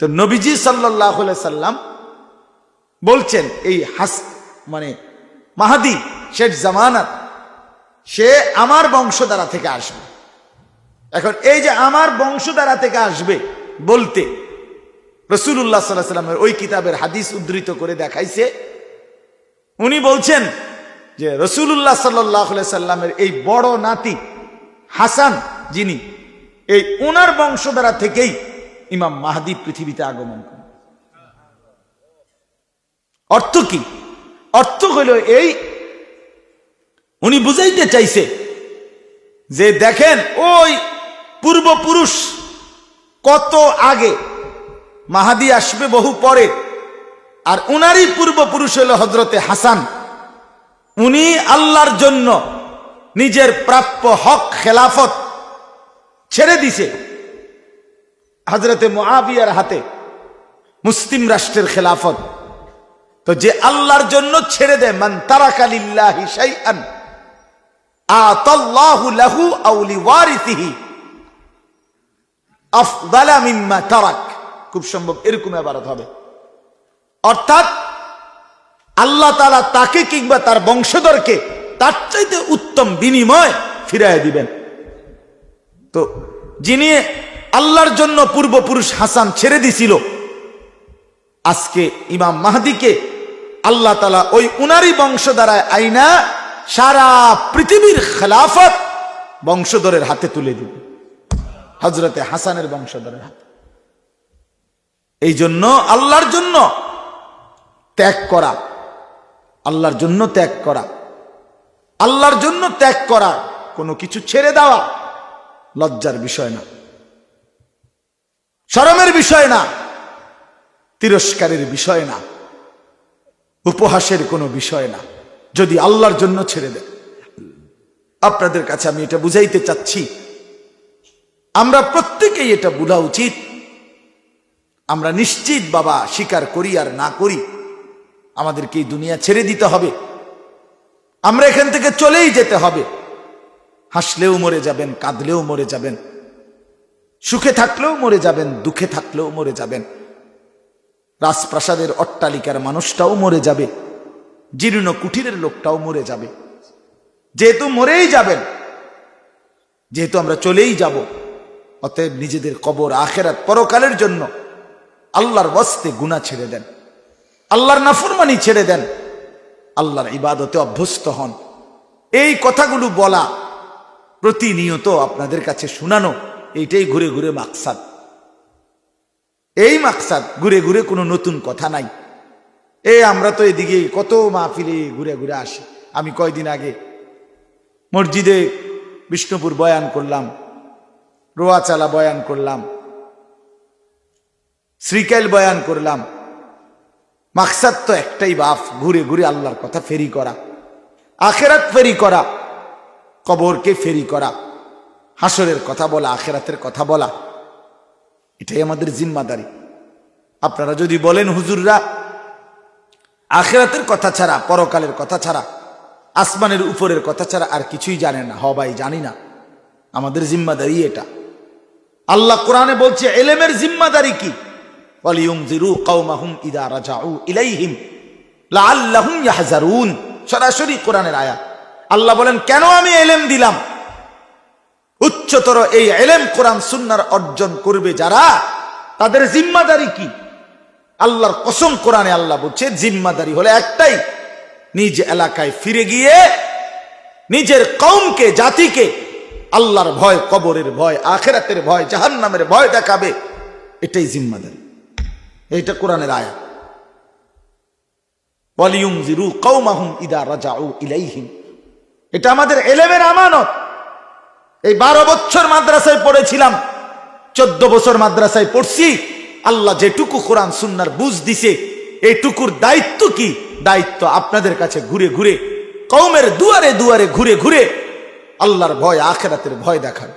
তো নবীজি সাল্লাহ সাল্লাম বলছেন, এই হাস মানে মাহাদি শেখ জামানাত, সে আমার বংশধারা থেকে আসবে। এখন এই যে আমার বংশধারা থেকে আসবে বলতে রসুল্লাহ সাল্লাহ সাল্লামের ওই কিতাবের হাদিস উদ্ধৃত করে দেখাইছে, উনি বলছেন যে রসুল্লাহ সাল্লাহ সাল্লামের এই বড় নাতি হাসান, যিনি, এই ওনার বংশধারা থেকেই ইমাম মাহাদি পৃথিবীতে আগমন করেন। অর্থ কি? অর্থ হইল এই, উনি বুঝাইতে চাইছে যে দেখেন ওই পূর্বপুরুষ কত আগে মাহাদি আসবে বহু পরে, আর উনারই পূর্বপুরুষ হল হজরতে হাসান। উনি আল্লাহর জন্য নিজের প্রাপ্য হক, খেলাফত ছেড়ে দিছে। হজরতে মুআবিয়ার হাতে মুসলিম রাষ্ট্রের খেলাফত। তো যে আল্লাহর জন্য ছেড়ে দেয়, মান তারাকালিল্লাহি শাইআন, আতাল্লাহু লাহু আও লিওয়ারিসিহি মিম্মা তারাক। খুব সম্ভব, এরকম ইবারত হবে। অর্থাৎ আল্লাহ তাআলা তাকে কিংবা তার বংশধরকে তার চাইতে উত্তম বিনিময় ফিরাইয়া দিবেন। তো যিনি আল্লাহর জন্য পূর্বপুরুষ হাসান ছেড়ে দিছিল। আজকে ইমাম মাহাদিকে আল্লাহ তালা ওই উনারি বংশ দ্বারা আইনা সারা পৃথিবীর খেলাফত বংশধরের হাতে তুলে দিবে হজরতে হাসানের বংশধরের হাতে। এই জন্য আল্লাহর জন্য ত্যাগ করা, আল্লাহর জন্য ত্যাগ করা, আল্লাহর জন্য ত্যাগ করা কোনো কিছু ছেড়ে দেওয়া লজ্জার বিষয় না। শরমের বিষয় না, তিরস্কারের বিষয় না, উপহাসের কোনো বিষয় না। যদি আল্লাহর জন্য ছেড়ে দেয় আপনাদের কাছে আমি এটা বুঝাইতে চাচ্ছি। আমরা প্রত্যেকেই এটা বোঝা উচিত। আমরা নিশ্চিত বাবা, স্বীকার করি আর না করি, আমাদেরকে এই দুনিয়া ছেড়ে দিতে হবে। আমরা এখান থেকে চলেই যেতে হবে। হাসলেও মরে যাবেন, কাঁদলেও মরে যাবেন। সুখে থাকলেও মরে যাবেন, দুঃখে থাকলেও মরে যাবেন। রাজপ্রাসাদের অট্টালিকার মানুষটাও মরে যাবে, জীর্ণ কুঠিরের লোকটাও মরে যাবে। যেহেতু মরেই যাবেন, যেহেতু আমরা চলেই যাব, অতএব নিজেদের কবর আখেরাত পরকালের জন্য আল্লাহর বস্তে গুণা ছেড়ে দেন, আল্লাহর নাফরমানি ছেড়ে দেন, আল্লাহর ইবাদতে অভ্যস্ত হন। এই কথাগুলো বলা প্রতিনিয়ত আপনাদের কাছে শোনানো এইটাই ঘুরে ঘুরে মাকসাদ। এই মাকসাদ ঘুরে ঘুরে কোনো নতুন কথা নাই। এ আমরা তো এদিকে কত মাহফিলে ঘুরে ঘুরে আসি। আমি কয়দিন আগে মসজিদে বিষ্ণুপুর বয়ান করলাম রোয়াচালা বয়ান করলাম, শ্রীকাইল বয়ান করলাম। মাকসাদ তো একটাই বাপ, ঘুরে ঘুরে আল্লাহর কথা ফেরি করা। আখেরাত ফেরি করা, কবরকে ফেরি করা। হাসরের কথা বলা, আখেরাতের কথা বলা, এটাই আমাদের জিম্মাদারি। আপনারা যদি বলেন, হুজুররা, আখেরাতের কথা ছাড়া, পরকালের কথা ছাড়া, আসমানের উপরের কথা ছাড়া আর কিছুই জানে না হবাই জানি না। আমাদের জিম্মাদারি এটা। আল্লাহ কোরআনে বলছে, এলেমের জিম্মাদারি কি? সরাসরি কোরআনের আয়া আল্লাহ বলেন, কেন আমি এলেম দিলাম? উচ্চতর এই এলেম কোরআন সুন্নার অর্জন করবে যারা, তাদের জিম্মাদারি কি? আল্লাহর কসম কোরআনে আল্লাহ বলছে, জিম্মাদারি হলে একটাই, নিজ এলাকায় ফিরে গিয়ে নিজের কৌমকে জাতিকে আল্লাহর ভয়, কবরের ভয়, আখেরাতের ভয়, জাহান্নামের ভয় দেখাবে। এটাই জিম্মাদারি। এইটা কোরআনের আয়া ওয়ালিয়ুমজিরু কওমাহুম ইদা রাজাউ ইলাইহিম। এটা আমাদের এলেমের আমানত। এই বারো বছর মাদ্রাসায় পড়েছিলাম, চোদ্দ বছর মাদ্রাসায় পড়ছি। আল্লাহ যেটুকু কোরআন সুন্নার বুঝ দিছে এইটুকুর দায়িত্ব কি? দায়িত্ব আপনাদের কাছে ঘুরে ঘুরে কৌমের দুয়ারে দুয়ারে ঘুরে ঘুরে, আল্লাহর ভয় আখেরাতের ভয় দেখার।